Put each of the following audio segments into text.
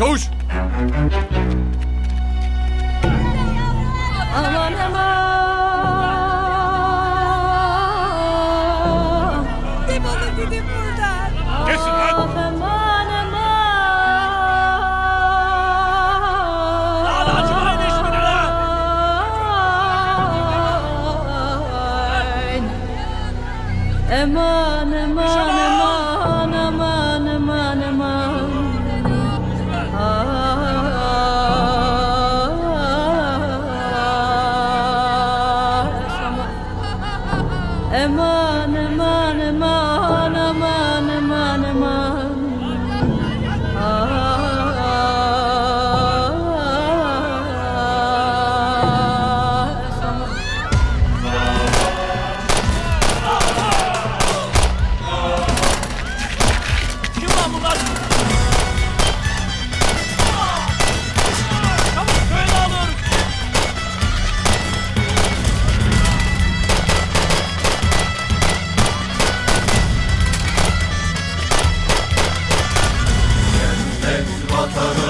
Çavuş! Aman aman. Defolun gidin buradan. Kesin lan! Aman aman. Lan acımayın hiçbirine lan! Aman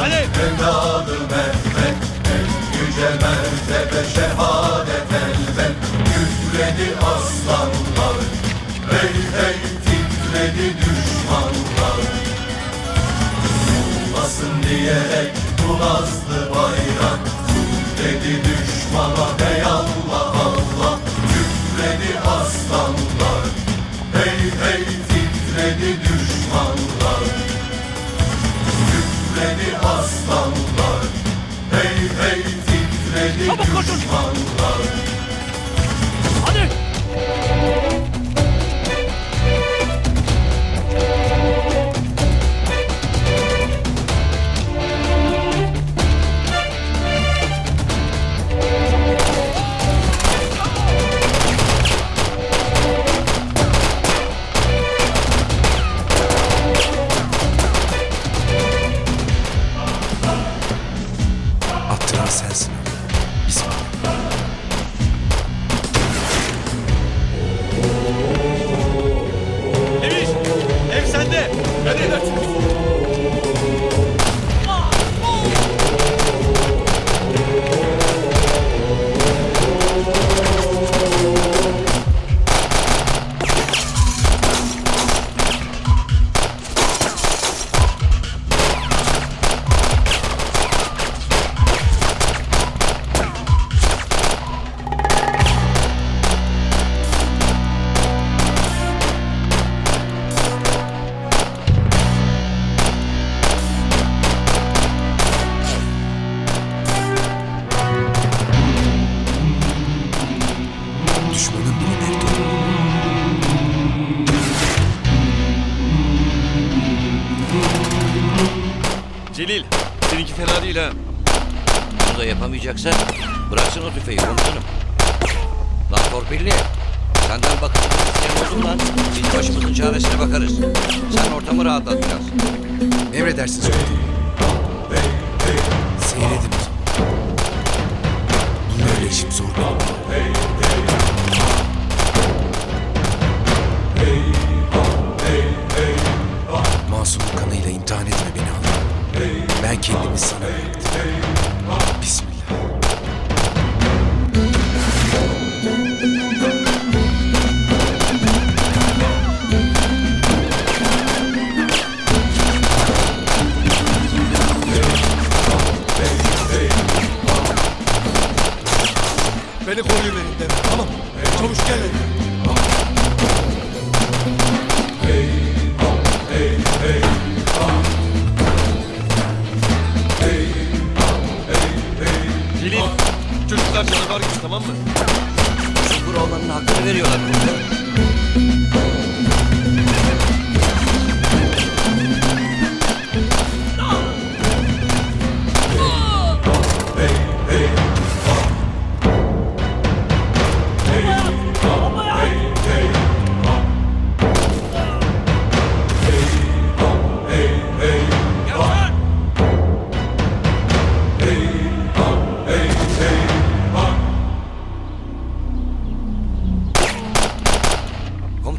evladı Mehmet En yüce mertebe şehadet elbet Kükredi aslanlar Hey hey titredi düşmanlar Zulmasın diyerek bu nazlı bayrak Kul dedi düşmana Hadi. Çabuk koşun. Hadi. Attıran sensin. sense. Ha. Bunu da yapamayacaksa bıraksın o tüfeği komutanım. Lan torpilli. Senden bakıcı isteyen oldum lan. Biz başımızın çaresine bakarız. Sen ortamı rahatlat biraz. Emredersiniz komutanım. Seyredin. Bunlarla işim zor benim. Masumun Beni koruyuverin de. Tamam. Çavuş gel. Celil. Çocuklar canavar gibi tamam mı? Sungur olanın hakkını veriyorlar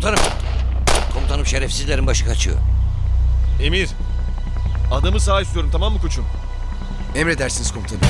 Komutanım. Komutanım şerefsizlerin başı kaçıyor. Emir. Adamı sağ istiyorum tamam mı koçum? Emredersiniz komutanım.